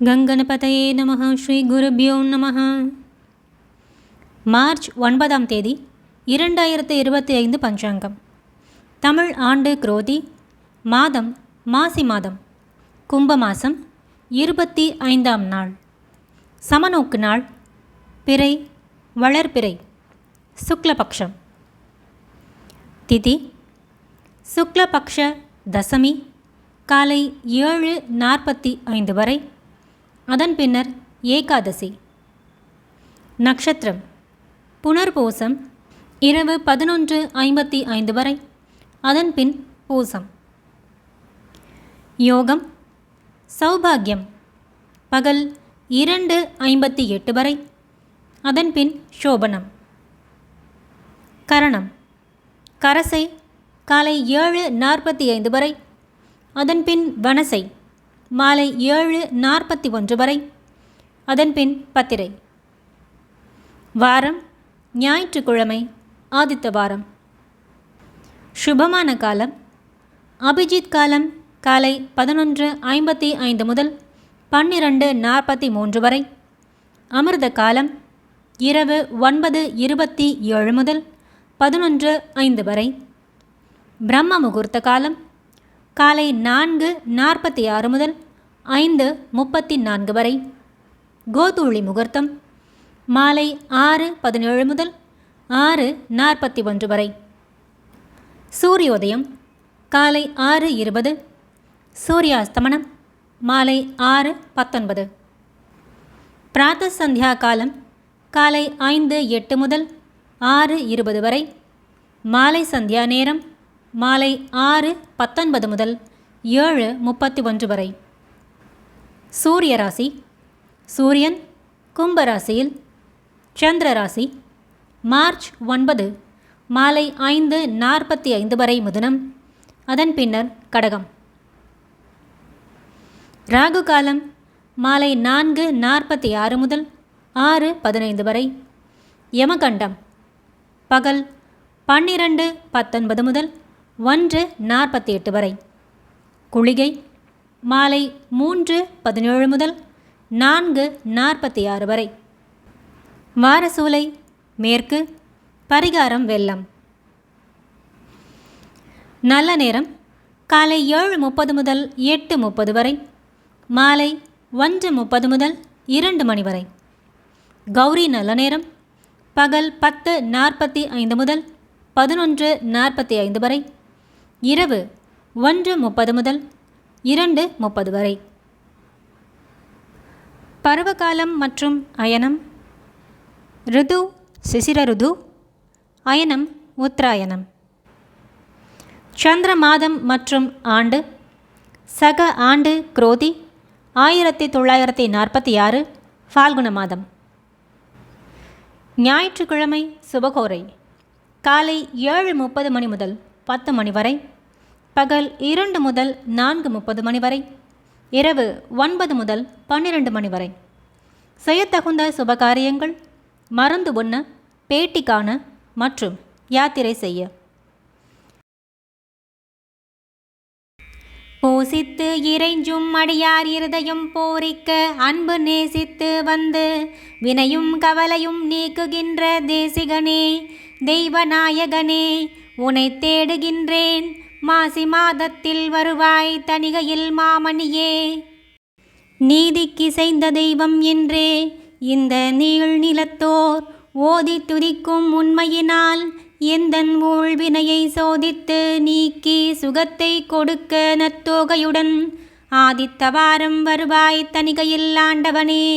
கங்கணபதையே நம ஸ்ரீ குருபியோ நம மார்ச் ஒன்பதாம் தேதி இரண்டாயிரத்து இருபத்தி ஐந்து பஞ்சாங்கம். தமிழ் ஆண்டு குரோதி மாதம் மாசி மாதம் கும்ப மாதம் இருபத்தி ஐந்தாம் நாள். சமநோக்கு நாள் பிறை வளர்பிறை சுக்லபக்ஷம். திதி சுக்லபக்ஷ தசமி காலை ஏழு நாற்பத்தி ஐந்து வரை அதன் பின்னர் ஏகாதசி. நட்சத்திரம் புனர்பூசம் இரவு பதினொன்று ஐம்பத்தி ஐந்து வரை. அதன் பின் பூசம் யோகம். சௌபாகியம். பகல் இரண்டு ஐம்பத்தி எட்டு வரை. அதன் பின் சோபனம். கரணம். கரசை காலை ஏழு நாற்பத்தி ஐந்து வரை. அதன்பின் வனசை. மாலை ஏழு நாற்பத்தி ஒன்று வரை. அதன்பின் பத்திரை. வாரம் ஞாயிற்றுக்கிழமை ஆதித்த வாரம். சுபமான காலம் அபிஜித் காலம் காலை பதினொன்று ஐம்பத்தி ஐந்து முதல் பன்னிரண்டு நாற்பத்தி மூன்று வரை. அமிர்த காலம் இரவு ஒன்பது இருபத்தி ஏழு முதல் பதினொன்று ஐந்து வரை. பிரம்ம முகூர்த்த காலம் காலை நான்கு நாற்பத்தி ஆறு முதல் ஐந்து முப்பத்தி நான்கு வரை. கோதூளி முகூர்த்தம் மாலை ஆறு பதினேழு முதல் ஆறு நாற்பத்தி ஒன்று வரை. சூரியோதயம் காலை ஆறு இருபது. சூரியாஸ்தமனம் மாலை ஆறு பத்தொன்பது. பிராத்த சந்தியா காலம் காலை ஐந்து எட்டு முதல் ஆறு இருபது வரை. மாலை சந்தியா நேரம் மாலை ஆறு பத்தொன்பது முதல் ஏழு முப்பத்தி ஒன்று வரை. சூரிய ராசி சூரியன் கும்பராசியில் சந்திர ராசி மார்ச் ஒன்பது மாலை ஐந்து நாற்பத்தி ஐந்து வரை முதனம். அதன் பின்னர் கடகம். ராகு காலம் மாலை நான்கு நாற்பத்தி ஆறு முதல் ஆறு பதினைந்து வரை. யமகண்டம் பகல் பன்னிரண்டு பத்தொன்பது முதல் ஒன்று நாற்பத்தி எட்டு வரை. குளிகை மாலை மூன்று பதினேழு முதல் நான்கு நாற்பத்தி ஆறு வரை. வாரசூலை மேற்கு பரிகாரம் வெள்ளம். நல்ல நேரம் காலை ஏழு முப்பது முதல் எட்டு முப்பது வரை. மாலை ஒன்று முப்பது முதல் இரண்டு மணி வரை. கௌரி நல்ல நேரம் பகல் பத்து நாற்பத்தி ஐந்து முதல் பதினொன்று நாற்பத்தி ஐந்து வரை. இரவு ஒன்று முப்பது முதல் இரண்டு முப்பது வரை. பருவகாலம் மற்றும் அயனம். ரிது சிசிர ருது அயனம் உத்தராயணம். சந்திர மாதம் மற்றும் ஆண்டு. சக ஆண்டு குரோதி. ஆயிரத்தி தொள்ளாயிரத்தி நாற்பத்தி ஆறு ஃபால்குண மாதம். ஞாயிற்றுக்கிழமை சுபகோரை. காலை ஏழு முப்பது மணி முதல் பத்து மணி வரை. பகல் இரண்டு முதல் நான்கு முப்பது மணி வரை. இரவு ஒன்பது முதல் பன்னிரண்டு மணி வரை. செய்யத்தகுந்த சுபகாரியங்கள் மருந்து உண்ண பேட்டி காண மற்றும் யாத்திரை செய்ய. பூசித்து இறைஞ்சும் அடியார் இருதயம் போரிக்க அன்பு நேசித்து வந்து வினையும் கவலையும் நீக்குகின்ற தேசிகனே தெய்வநாயகனே உனை தேடுகின்றேன். மாசி மாதத்தில் வருவாய் தனிகையில் மாமணியே. நீதிக்கிசைந்த தெய்வம் என்றே இந்த நீள் நிலத்தோர் ஓதி துதிக்கும் உண்மையினால் எந்தன் ஊழ்வினையை சோதித்து நீக்கி சுகத்தை கொடுக்க நத்தோகையுடன் ஆதித்தவாரம் வருவாய் தனிகையில் ஆண்டவனே.